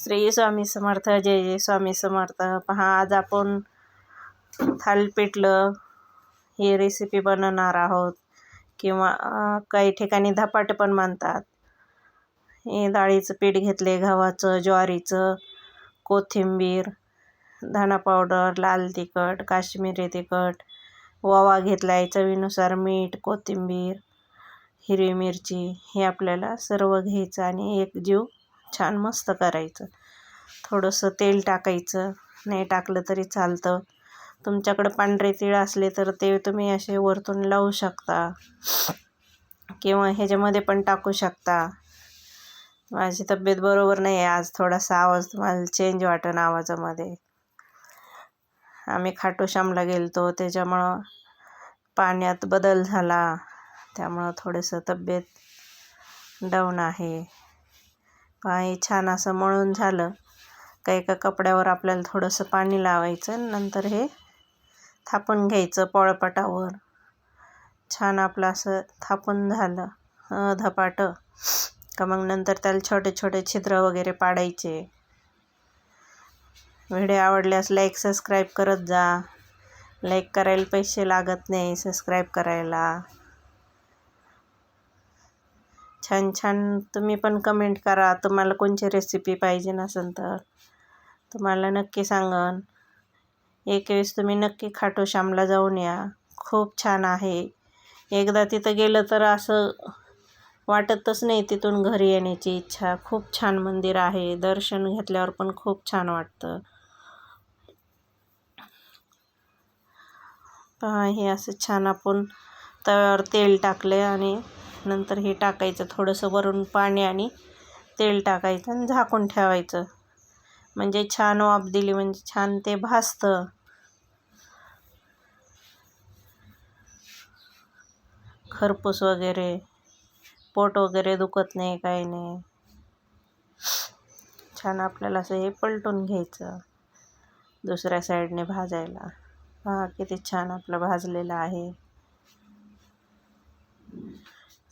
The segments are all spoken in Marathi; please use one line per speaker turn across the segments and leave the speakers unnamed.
श्री स्वामी समर्थ जय जय स्वामी समर्थ. पहा आज आपण थालपिठलं ही रेसिपी बनवणार आहोत. किंवा काही ठिकाणी धपाटे पण मानतात हे डाळीचं पीठ घेतले गव्हाचं ज्वारीचं कोथिंबीर धणा पावडर लाल तिखट काश्मीरी तिखट ओवा घेतला आहे चवीनुसार मीठ कोथिंबीर हिरवी मिरची हे आपल्याला सर्व घ्यायचं आणि एक जीव छान मस्त करायचं. थोडंसं तेल टाकायचं. नाही टाकलं तरी चालतं. तुमच्याकडं पांढरे तीळ असले तर ते तुम्ही असे वरतून लावू शकता. किंवा ह्याच्यामध्ये पण टाकू शकता. माझी तब्येत बरोबर नाही आहे आज थोडासा आवाज तुम्हाला चेंज वाटन आवाजामध्ये. आम्ही खाटूश्यामला गेलतो. त्याच्यामुळं पाण्यात बदल झाला. त्यामुळं थोडंसं तब्येत डाऊन आहे. पाणी छान असं मळून झालं. का एका कपड्यावर आपल्याला थोडंसं पाणी लावायचं नंतर हे थापून घ्यायचं पोळपाटावर छान आपलं असं थापून झालं. धपाटं. का मग नंतर त्याला छोटे छोटे छिद्र वगैरे पाडायचे. व्हिडिओ आवडल्यास लाईक सबस्क्राईब करत जा. लाईक करायला पैसे लागत नाही सबस्क्राईब करायला. छान छान. तुम्ही पण कमेंट करा. तुम्हाला कोणची रेसिपी पाहिजे नसेल तर. तुम्हाला नक्की सांगन. एक वेळेस तुम्ही नक्की खाटूश्यामला जाऊन या. खूप छान आहे. एकदा तिथं गेलं तर असं वाटतच नाही तिथून घरी येण्याची इच्छा. खूप छान मंदिर आहे. दर्शन घेतल्यावर पण खूप छान वाटतं. पहा हे असं छान आपण तव्यावर तेल टाकले आणि नंतर हे टाकायचं थोडंसं वरून पाणी आणि तेल टाकायचं आणि झाकून ठेवायचं. म्हणजे छान वाफ दिली म्हणजे छान ते भाजतं. खरपूस वगैरे पोट वगैरे दुखत नाही काही नाही. छान आपल्याला असं हे पलटून घ्यायचं दुसऱ्या साईडने भाजायला. पहा किती छान आपलं भाजलेलं आहे.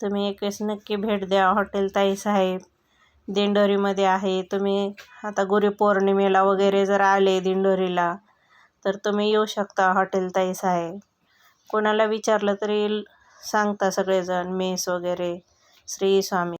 तुम्ही एक वेळेस नक्की भेट द्या. हॉटेल ताई साहेब दिंडोरीमध्ये आहे. तुम्ही आता गुरुपौर्णिमेला वगैरे जर आले दिंडोरीला तर तुम्ही येऊ शकता हॉटेल ताई साहेब. कोणाला विचारलं तरी सांगता सगळेजण मेस वगैरे श्री स्वामी.